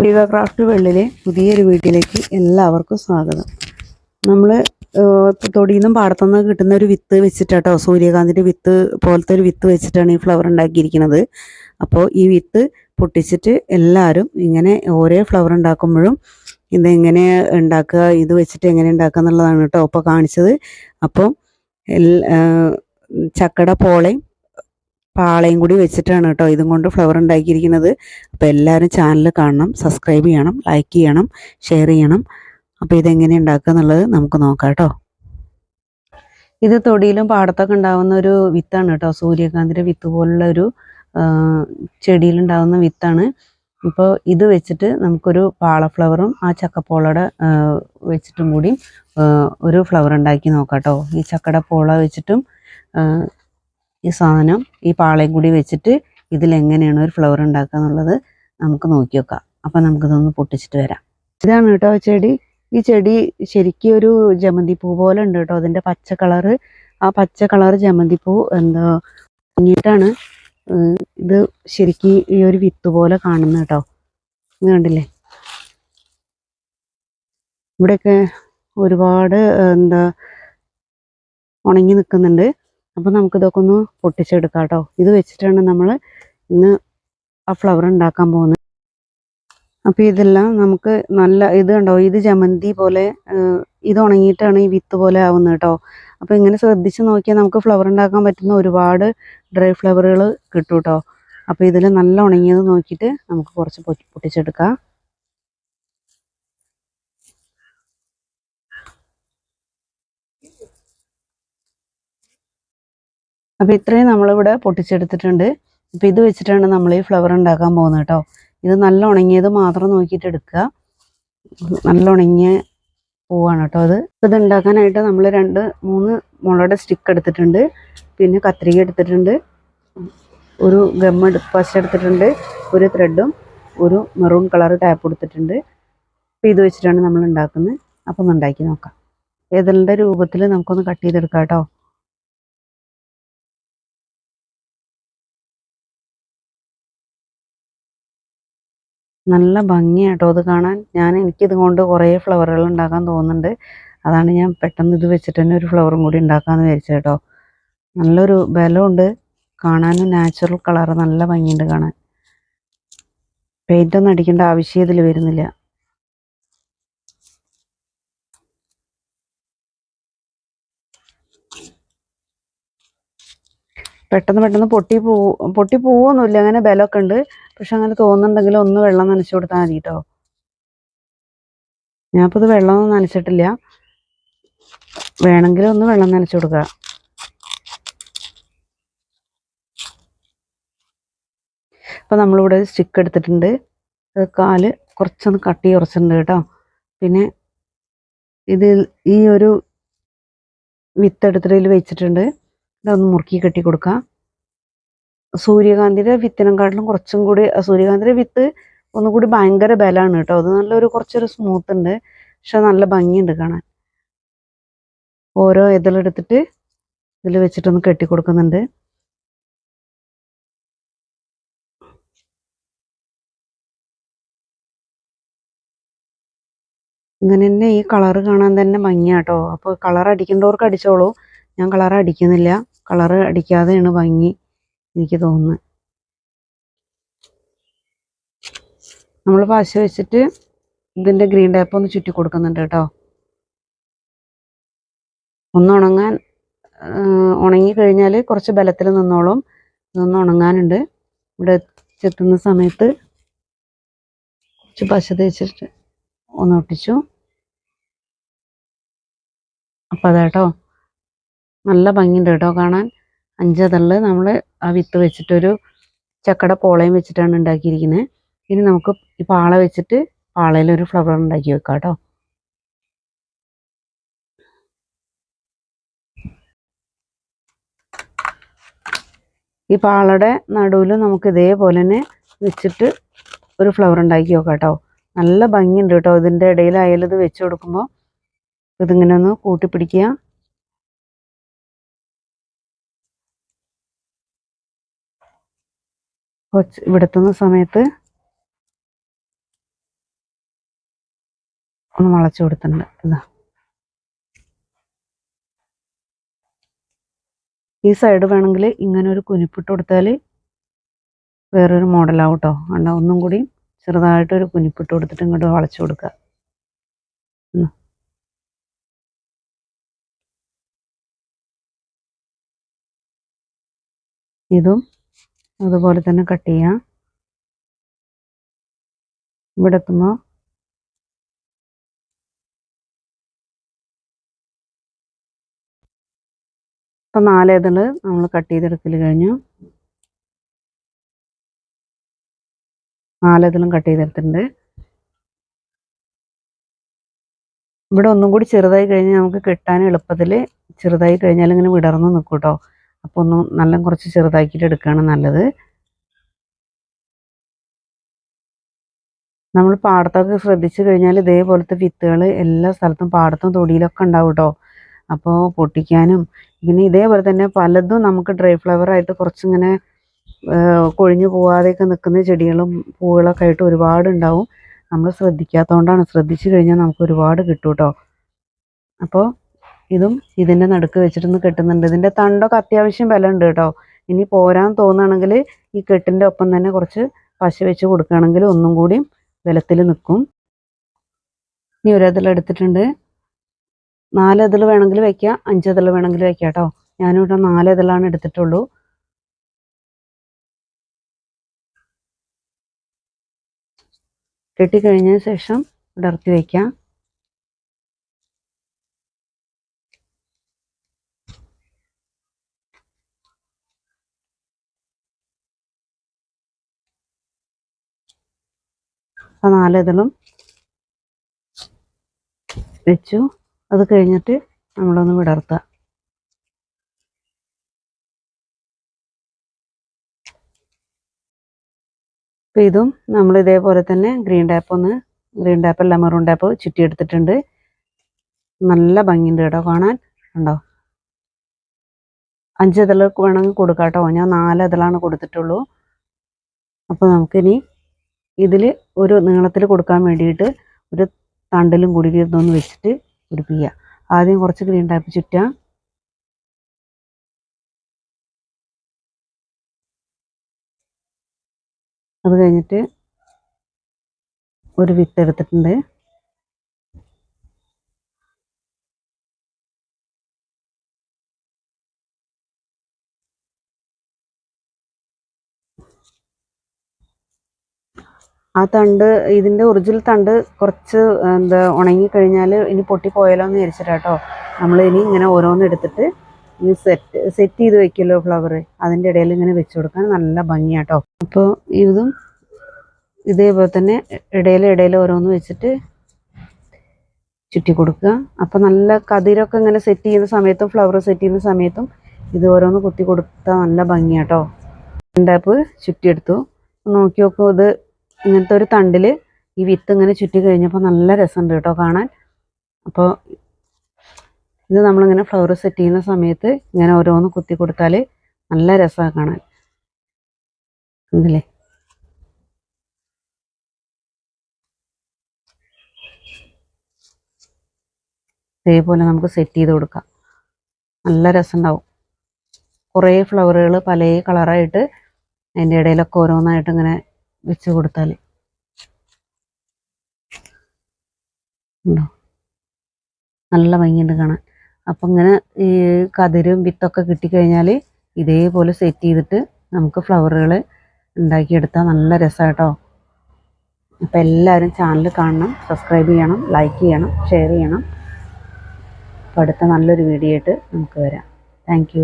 Deepa craft വെള്ളിലെ പുതിയൊരു വീട്ടിലേക്ക് എല്ലാവർക്കും സ്വാഗതം. നമ്മൾ തൊടിയിൽ നിന്നും പാടത്തുനിന്ന് കിട്ടുന്ന ഒരു വിത്ത് വെച്ചിട്ടാട്ടോ സൂര്യകാന്തിന്റെ വിത്ത് പോലത്തെ ഒരു വിത്ത് വെച്ചിട്ടാണ് ഈ ഫ്ലവർ ഉണ്ടാക്കിയിരിക്കുന്നത്. അപ്പോൾ ഈ വിത്ത് പൊട്ടിച്ചിട്ട് എല്ലാവരും ഇങ്ങനെ ഓരോ ഫ്ലവർ ഉണ്ടാക്കുമ്പോഴും ഇതെങ്ങനെ ഉണ്ടാക്കുക ഇത് വെച്ചിട്ട് എങ്ങനെ ഉണ്ടാക്കുക എന്നുള്ളതാണ് കേട്ടോ അപ്പോൾ കാണിച്ചത്. അപ്പോൾ ചക്കട പോളയും പാളയും കൂടി വെച്ചിട്ടാണ് കേട്ടോ ഇതും കൊണ്ട് ഫ്ലവർ ഉണ്ടാക്കിയിരിക്കുന്നത്. അപ്പോൾ എല്ലാവരും ചാനൽ കാണണം സബ്സ്ക്രൈബ് ചെയ്യണം ലൈക്ക് ചെയ്യണം ഷെയർ ചെയ്യണം. അപ്പോൾ ഇതെങ്ങനെ ഉണ്ടാക്കുക എന്നുള്ളത് നമുക്ക് നോക്കാം കേട്ടോ. ഇത് തൊടിയിലും പാടത്തൊക്കെ ഉണ്ടാകുന്ന ഒരു വിത്താണ് കേട്ടോ സൂര്യകാന്തിന്റെ വിത്ത് പോലുള്ള ഒരു ചെടിയിലുണ്ടാകുന്ന വിത്താണ്. ഇപ്പോൾ ഇത് വെച്ചിട്ട് നമുക്കൊരു പാള ഫ്ലവറും ആ ചക്കപ്പോളയുടെ വെച്ചിട്ടും കൂടി ഒരു ഫ്ലവർ ഉണ്ടാക്കി നോക്കാം കേട്ടോ. ഈ ചക്കടപ്പോള പോള വെച്ചിട്ടും ഈ സാധനം ഈ പാളയും കൂടി വെച്ചിട്ട് ഇതിലെങ്ങനെയാണ് ഒരു ഫ്ലവർ ഉണ്ടാക്കുക എന്നുള്ളത് നമുക്ക് നോക്കി നോക്കാം അപ്പം നമുക്കിതൊന്ന് പൊട്ടിച്ചിട്ട് വരാം. ഇതാണ് കേട്ടോ ചെടി. ഈ ചെടി ശരിക്കും ഒരു ജമന്തി പൂ പോലെ ഉണ്ട് കേട്ടോ. അതിന്റെ പച്ച കളറ് ആ പച്ച കളർ ജമന്തി പൂ എന്താ ഏഹ് ഇത് ശരിക്കും ഈ ഒരു വിത്ത് പോലെ കാണുന്നത് കേട്ടോ. ഇത് കണ്ടില്ലേ? ഇവിടെയൊക്കെ ഒരുപാട് എന്താ ഉണങ്ങി നിൽക്കുന്നുണ്ട് അപ്പം നമുക്കിതൊക്കെ ഒന്ന് പൊട്ടിച്ചെടുക്കാം കേട്ടോ ഇത് വെച്ചിട്ടാണ് നമ്മൾ ഇന്ന് ആ ഫ്ലവർ ഉണ്ടാക്കാൻ പോകുന്നത്. അപ്പോൾ ഇതെല്ലാം നമുക്ക് നല്ല ഇത് കണ്ടോ? ഇത് ജമന്തി പോലെ ഇത് ഉണങ്ങിയിട്ടാണ് ഈ വിത്ത് പോലെ ആവുന്നത് കേട്ടോ. അപ്പോൾ ഇങ്ങനെ ശ്രദ്ധിച്ച് നോക്കിയാൽ നമുക്ക് ഫ്ലവർ ഉണ്ടാക്കാൻ പറ്റുന്ന ഒരുപാട് ഡ്രൈ ഫ്ലവറുകൾ കിട്ടും കേട്ടോ അപ്പോൾ ഇതിൽ നല്ല ഉണങ്ങിയത് നോക്കിയിട്ട് നമുക്ക് കുറച്ച് പൊട്ടിച്ചെടുക്കാം. അപ്പോൾ ഇത്രയും നമ്മളിവിടെ പൊട്ടിച്ചെടുത്തിട്ടുണ്ട്. അപ്പോൾ ഇത് വെച്ചിട്ടാണ് നമ്മൾ ഈ ഫ്ലവർ ഉണ്ടാക്കാൻ പോകുന്നത് കേട്ടോ. ഇത് നല്ല ഉണങ്ങിയത് മാത്രം നോക്കിയിട്ട് എടുക്കുക. നല്ല ഉണങ്ങിയ പൂവാണ് കേട്ടോ അത്. ഇത് ഉണ്ടാക്കാനായിട്ട് നമ്മൾ രണ്ട് മൂന്ന് മുളയുടെ സ്റ്റിക്ക് എടുത്തിട്ടുണ്ട്. പിന്നെ കത്രിക എടുത്തിട്ടുണ്ട്. ഒരു ഗം പശ എടുത്തിട്ടുണ്ട്. ഒരു ത്രെഡും ഒരു മെറൂൺ കളർ ടാപ്പ് എടുത്തിട്ടുണ്ട് അപ്പോൾ ഇത് വെച്ചിട്ടാണ് നമ്മൾ ഉണ്ടാക്കുന്നത്. അപ്പം ഉണ്ടാക്കി നോക്കാം. ഏതെല്ലാം രൂപത്തിൽ നമുക്കൊന്ന് കട്ട് ചെയ്തെടുക്കാം കേട്ടോ. നല്ല ഭംഗിയാട്ടോ. അത് കാണാൻ ഞാൻ എനിക്കിത് കൊണ്ട് കുറേ ഫ്ലവറുകൾ ഉണ്ടാക്കാൻ തോന്നുന്നുണ്ട്. അതാണ് ഞാൻ പെട്ടെന്ന് ഇത് വെച്ചിട്ട് തന്നെ ഒരു ഫ്ലവറും കൂടി ഉണ്ടാക്കാമെന്ന് വിചാരിച്ചത് കേട്ടോ നല്ലൊരു ബലമുണ്ട്. കാണാനും നാച്ചുറൽ കളർ നല്ല ഭംഗിയുണ്ട് കാണാൻ. പെയിന്റൊന്നും അടിക്കേണ്ട ആവശ്യം ഇതിൽ വരുന്നില്ല. പെട്ടെന്ന് പെട്ടെന്ന് പൊട്ടി പോ പൊട്ടി പോവൊന്നുമില്ല. അങ്ങനെ ബലമൊക്കെ ഉണ്ട്. പക്ഷെ അങ്ങനെ തോന്നുന്നുണ്ടെങ്കിൽ ഒന്ന് വെള്ളം നനച്ചു കൊടുത്താൽ മതി കേട്ടോ ഞാനിപ്പോൾ ഇത് വെള്ളമൊന്നും നനച്ചിട്ടില്ല. വേണമെങ്കിൽ ഒന്ന് വെള്ളം നനച്ചു കൊടുക്കുക അപ്പോൾ നമ്മളിവിടെ സ്റ്റിക്ക് എടുത്തിട്ടുണ്ട്. അത് കാൽ കുറച്ചൊന്ന് കട്ടി കുറച്ചിട്ടുണ്ട് കേട്ടോ. പിന്നെ ഇതിൽ ഈ ഒരു വിത്ത് എടുത്തിട്ട് ഇതിൽ വെച്ചിട്ടുണ്ട്. ഇതൊന്ന് മുറുക്കി കെട്ടി കൊടുക്കാം. സൂര്യകാന്തിയുടെ വിത്തിനെക്കാട്ടിലും കുറച്ചും കൂടി സൂര്യകാന്തിയുടെ വിത്ത് ഒന്നുകൂടി ഭയങ്കര ബലമാണ് കേട്ടോ. അത് നല്ലൊരു കുറച്ചൊരു സ്മൂത്ത് ഉണ്ട്. പക്ഷെ നല്ല ഭംഗിയുണ്ട് കാണാൻ. ഓരോ ഇതളെടുത്തിട്ട് ഇതിൽ വെച്ചിട്ടൊന്ന് കെട്ടി കൊടുക്കുന്നുണ്ട്. ഇങ്ങനെ തന്നെ ഈ കളറ് കാണാൻ തന്നെ ഭംഗിയാട്ടോ അപ്പോൾ കളർ അടിക്കേണ്ടവർക്ക് അടിച്ചോളൂ. ഞാൻ കളർ അടിക്കുന്നില്ല കളർ അടിക്കാതെയാണ് ഭംഗി എനിക്ക് തോന്നുന്നത്. നമ്മൾ പാശ വെച്ചിട്ട് ഇതിന്റെ ഗ്രീൻ ടേപ്പ് ഒന്ന് ചുറ്റി കൊടുക്കുന്നുണ്ട് കേട്ടോ. ഒന്ന് ഉണങ്ങാൻ ഉണങ്ങി കഴിഞ്ഞാൽ കുറച്ച് ബലത്തിൽ നിന്നോളും. ഇതൊന്ന് ഉണങ്ങാനുണ്ട്. ഇവിടെ ചെത്തുന്ന സമയത്ത് കുറച്ച് പശ തേച്ചിട്ട് ഒന്ന് ഒട്ടിച്ചു. അപ്പം അതാട്ടോ നല്ല ഭംഗിയുണ്ട് കേട്ടോ കാണാൻ. അഞ്ചതള്ള് നമ്മൾ ആ വിത്ത് വെച്ചിട്ടൊരു ചക്കട പോളയും വെച്ചിട്ടാണ് ഉണ്ടാക്കിയിരിക്കുന്നത് ഇനി നമുക്ക് ഈ പാള വെച്ചിട്ട് പാളയിൽ ഒരു ഫ്ലവർ ഉണ്ടാക്കി വെക്കാം കേട്ടോ. ഈ പാളയുടെ നടുവിൽ നമുക്ക് ഇതേപോലെ തന്നെ വെച്ചിട്ട് ഒരു ഫ്ലവർ ഉണ്ടാക്കി വെക്കാം കേട്ടോ. നല്ല ഭംഗിയുണ്ട് കേട്ടോ. ഇതിന്റെ ഇടയിലായാലും ഇത് വെച്ച് കൊടുക്കുമ്പോൾ ഇതിങ്ങനെ ഒന്ന് കൂട്ടിപ്പിടിക്കുക. കൊച്ച് ഇവിടെത്തുന്ന സമയത്ത് ഒന്ന് വളച്ചു കൊടുത്തിട്ടുണ്ട്. ഇതാ. ഈ സൈഡ് വേണമെങ്കിൽ ഇങ്ങനെ ഒരു കുനിപ്പിട്ട് കൊടുത്താൽ വേറൊരു മോഡലാവും കേട്ടോ കണ്ട ഒന്നും കൂടി ചെറുതായിട്ടൊരു കുനിപ്പിട്ട് കൊടുത്തിട്ട് ഇങ്ങോട്ട് വളച്ചു കൊടുക്കുക. ഇതും അതുപോലെ തന്നെ കട്ട് ചെയ്യാം. ഇവിടെ എത്തുമ്പോൾ ഇപ്പം നാലേതൾ നമ്മൾ കട്ട് ചെയ്തെടുക്കൽ കഴിഞ്ഞു. നാലേതളും കട്ട് ചെയ്തെടുത്തിട്ടുണ്ട്. ഇവിടെ ഒന്നും കൂടി ചെറുതായി കഴിഞ്ഞാൽ നമുക്ക് കിട്ടാൻ എളുപ്പത്തിൽ ചെറുതായി കഴിഞ്ഞാൽ ഇങ്ങനെ വിടർന്ന് നിൽക്കും കേട്ടോ അപ്പോൾ ഒന്ന് നല്ല കുറച്ച് ചെറുതാക്കിയിട്ട് എടുക്കുകയാണ് നല്ലത്. നമ്മൾ പാടത്തൊക്കെ ശ്രദ്ധിച്ചു കഴിഞ്ഞാൽ ഇതേപോലത്തെ വിത്തുകൾ എല്ലാ സ്ഥലത്തും പാടത്തും തൊടിയിലൊക്കെ ഉണ്ടാവും കേട്ടോ. അപ്പോൾ പൊട്ടിക്കാനും പിന്നെ ഇതേപോലെ തന്നെ പലതും നമുക്ക് ഡ്രൈ ഫ്ലവർ ആയിട്ട് കുറച്ചിങ്ങനെ കൊഴിഞ്ഞു പോവാതെയൊക്കെ നിൽക്കുന്ന ചെടികളും പൂവുകളൊക്കെ ആയിട്ട് ഒരുപാട് ഉണ്ടാവും. നമ്മൾ ശ്രദ്ധിക്കാത്തതുകൊണ്ടാണ് ശ്രദ്ധിച്ചു കഴിഞ്ഞാൽ നമുക്ക് ഒരുപാട് കിട്ടും കേട്ടോ. അപ്പോൾ ഇതും ഇതിന്റെ നടുക്ക് വെച്ചിട്ടൊന്ന് കെട്ടുന്നുണ്ട്. ഇതിന്റെ തണ്ടൊക്കെ അത്യാവശ്യം ബലം ഉണ്ട് കേട്ടോ. ഇനി പോരാൻ തോന്നുകയാണെങ്കിൽ ഈ കെട്ടിന്റെ ഒപ്പം തന്നെ കുറച്ച് പശ വെച്ച് കൊടുക്കുകയാണെങ്കിൽ ഒന്നും കൂടി ബലത്തിൽ നിൽക്കും. ഇനി എടുത്തിട്ടുണ്ട്. നാല് അതിൽ വേണമെങ്കിൽ വെക്കാം അഞ്ച് അതിൽ വേണമെങ്കിൽ വെക്കാം കേട്ടോ. ഞാനിവിടെ നാല് അതിലാണ് എടുത്തിട്ടുള്ളൂ. കെട്ടിക്കഴിഞ്ഞ ശേഷം ഇടർത്തി വയ്ക്കാം നാല് ഇതളും വെച്ചു. അത് കഴിഞ്ഞിട്ട് നമ്മളൊന്ന് വിടർത്തുക അപ്പോൾ ഇതും നമ്മൾ ഇതേപോലെ തന്നെ ഗ്രീൻ ടാപ്പ് ഒന്ന് ഗ്രീൻ ടാപ്പ് അല്ല മെറൂൺ ടാപ്പ് ചുറ്റിയെടുത്തിട്ടുണ്ട്. നല്ല ഭംഗിയുണ്ട് കേട്ടോ കാണാൻ. ഉണ്ടോ അഞ്ച് ഇതളൊക്കെ വേണമെങ്കിൽ കൊടുക്കാം കേട്ടോ. ഞാൻ നാല് ഇതളാണ് കൊടുത്തിട്ടുള്ളൂ. അപ്പോൾ നമുക്കിനി ഇതിൽ ഒരു നീളത്തിൽ കൊടുക്കാൻ വേണ്ടിയിട്ട് ഒരു തണ്ടലും കൂടി ഇതൊന്ന് വെച്ചിട്ട് പിടിപ്പിക്കുക ആദ്യം കുറച്ച് ഗ്രീൻ ടാപ്പ് ചുറ്റുക. അത് കഴിഞ്ഞിട്ട് ഒരു വിത്ത് എടുത്തിട്ടുണ്ട്. ആ തണ്ട് ഇതിന്റെ ഒറിജിനൽ തണ്ട് കുറച്ച് എന്താ ഉണങ്ങിക്കഴിഞ്ഞാൽ ഇനി പൊട്ടിപ്പോയാലോ എന്ന് വിചാരിച്ചിട്ടാട്ടോ നമ്മൾ ഇനി ഇങ്ങനെ ഓരോന്ന് എടുത്തിട്ട് ഇനി സെറ്റ് സെറ്റ് ചെയ്ത് വെക്കുമല്ലോ ഫ്ലവർ അതിന്റെ ഇടയിൽ ഇങ്ങനെ വെച്ച് കൊടുക്കാൻ നല്ല ഭംഗിയാട്ടോ അപ്പോൾ ഇതും ഇതേപോലെ തന്നെ ഇടയിൽ ഇടയിൽ ഓരോന്ന് വെച്ചിട്ട് ചുറ്റി കൊടുക്കുക. അപ്പോൾ നല്ല കതിരൊക്കെ ഇങ്ങനെ സെറ്റ് ചെയ്യുന്ന സമയത്തും ഫ്ലവർ സെറ്റ് ചെയ്യുന്ന സമയത്തും ഇത് ഓരോന്ന് കുത്തി കൊടുത്താൽ നല്ല ഭംഗിയാട്ടോ രണ്ടാപ്പ് ചുറ്റിയെടുത്തു. നോക്കി നോക്കൂ ഇത് ഇങ്ങനത്തെ ഒരു തണ്ടിൽ ഈ വിത്ത് ഇങ്ങനെ ചുറ്റി കഴിഞ്ഞപ്പോൾ നല്ല രസമുണ്ട് കേട്ടോ കാണാൻ. അപ്പോൾ ഇത് നമ്മളിങ്ങനെ ഫ്ലവർ സെറ്റ് ചെയ്യുന്ന സമയത്ത് ഇങ്ങനെ ഓരോന്ന് കുത്തി കൊടുത്താൽ നല്ല രസമാണ് കാണാൻ. ഉണ്ടല്ലേ ഇതേപോലെ നമുക്ക് സെറ്റ് ചെയ്ത് കൊടുക്കാം. നല്ല രസമുണ്ടാവും. കുറേ ഫ്ലവറുകൾ പല കളറായിട്ട് അതിന്റെ ഇടയിലൊക്കെ ഓരോന്നായിട്ട് ഇങ്ങനെ വെച്ച് കൊടുത്താൽ ഉണ്ടോ? നല്ല ഭംഗിയുണ്ട് കാണാൻ. അപ്പം ഇങ്ങനെ ഈ കതിരും വിത്തൊക്കെ കിട്ടിക്കഴിഞ്ഞാൽ ഇതേപോലെ സെറ്റ് ചെയ്തിട്ട് നമുക്ക് ഫ്ലവറുകൾ ഉണ്ടാക്കിയെടുത്താൽ നല്ല രസമാട്ടോ അപ്പം എല്ലാവരും ചാനൽ കാണണം സബ്സ്ക്രൈബ് ചെയ്യണം ലൈക്ക് ചെയ്യണം ഷെയർ ചെയ്യണം. അപ്പം അടുത്ത നല്ലൊരു വീഡിയോ ആയിട്ട് നമുക്ക് വരാം. താങ്ക്